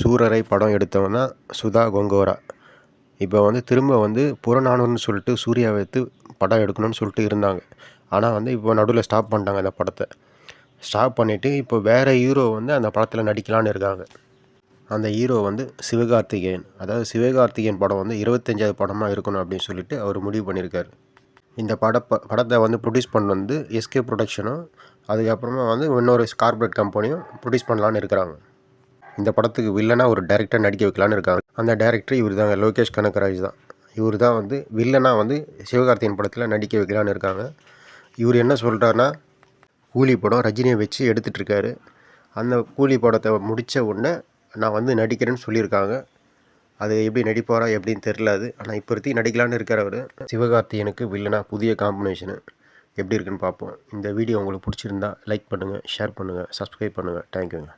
சூரரை படம் எடுத்தவன் தான் சுதா கொங்கோரா. இப்போ வந்து திரும்ப வந்து புறநானூறுன்னு சொல்லிட்டு சூர்யா வைத்து படம் எடுக்கணும்னு சொல்லிட்டு இருந்தாங்க. ஆனால் வந்து இப்போ நடுவில் ஸ்டாப் பண்ணிட்டாங்க அந்த படத்தை. ஸ்டாப் பண்ணிவிட்டு இப்போ வேறு ஹீரோ வந்து அந்த படத்தில் நடிக்கலான்னு இருக்காங்க. அந்த ஹீரோ வந்து சிவகார்த்திகேயன். அதாவது சிவகார்த்திகேயன் படம் வந்து இருபத்தஞ்சாவது படமாக இருக்கணும் அப்படின்னு சொல்லிட்டு அவர் முடிவு பண்ணியிருக்காரு. இந்த பட படத்தை வந்து ப்ரொடியூஸ் பண்ண வந்து எஸ்கே ப்ரொடக்ஷனும் அதுக்கப்புறமா வந்து இன்னொரு கார்பரேட் கம்பெனியும் ப்ரொடியூஸ் பண்ணலான்னு இருக்கிறாங்க. இந்த படத்துக்கு வில்லனாக ஒரு டேரக்டர் நடிக்க வைக்கலான்னு இருக்காங்க. அந்த டேரக்டர் இவர் தாங்க லோகேஷ் கனகராஜ் தான். இவர் தான் வந்து வில்லனாக வந்து சிவகார்த்தியின் படத்தில் நடிக்க வைக்கலான்னு இருக்காங்க. இவர் என்ன சொல்கிறாருன்னா கூலி படம் ரஜினியை வச்சு எடுத்துகிட்ருக்காரு அந்த கூலி படத்தை முடித்த உடனே நான் வந்து நடிக்கிறேன்னு சொல்லியிருக்காங்க. அது எப்படி நடிப்பாரா எப்படின்னு தெரில அது. ஆனால் இப்போதைக்கு நடிக்கலான்னு இருக்கிறவர் சிவகார்த்தியனுக்கு வில்லனா புதிய காம்பினேஷனு எப்படி இருக்குன்னு பார்ப்போம். இந்த வீடியோ உங்களுக்கு பிடிச்சிருந்தா லைக் பண்ணுங்கள் ஷேர் பண்ணுங்கள் சப்ஸ்கிரைப் பண்ணுங்கள் தேங்க்யூங்க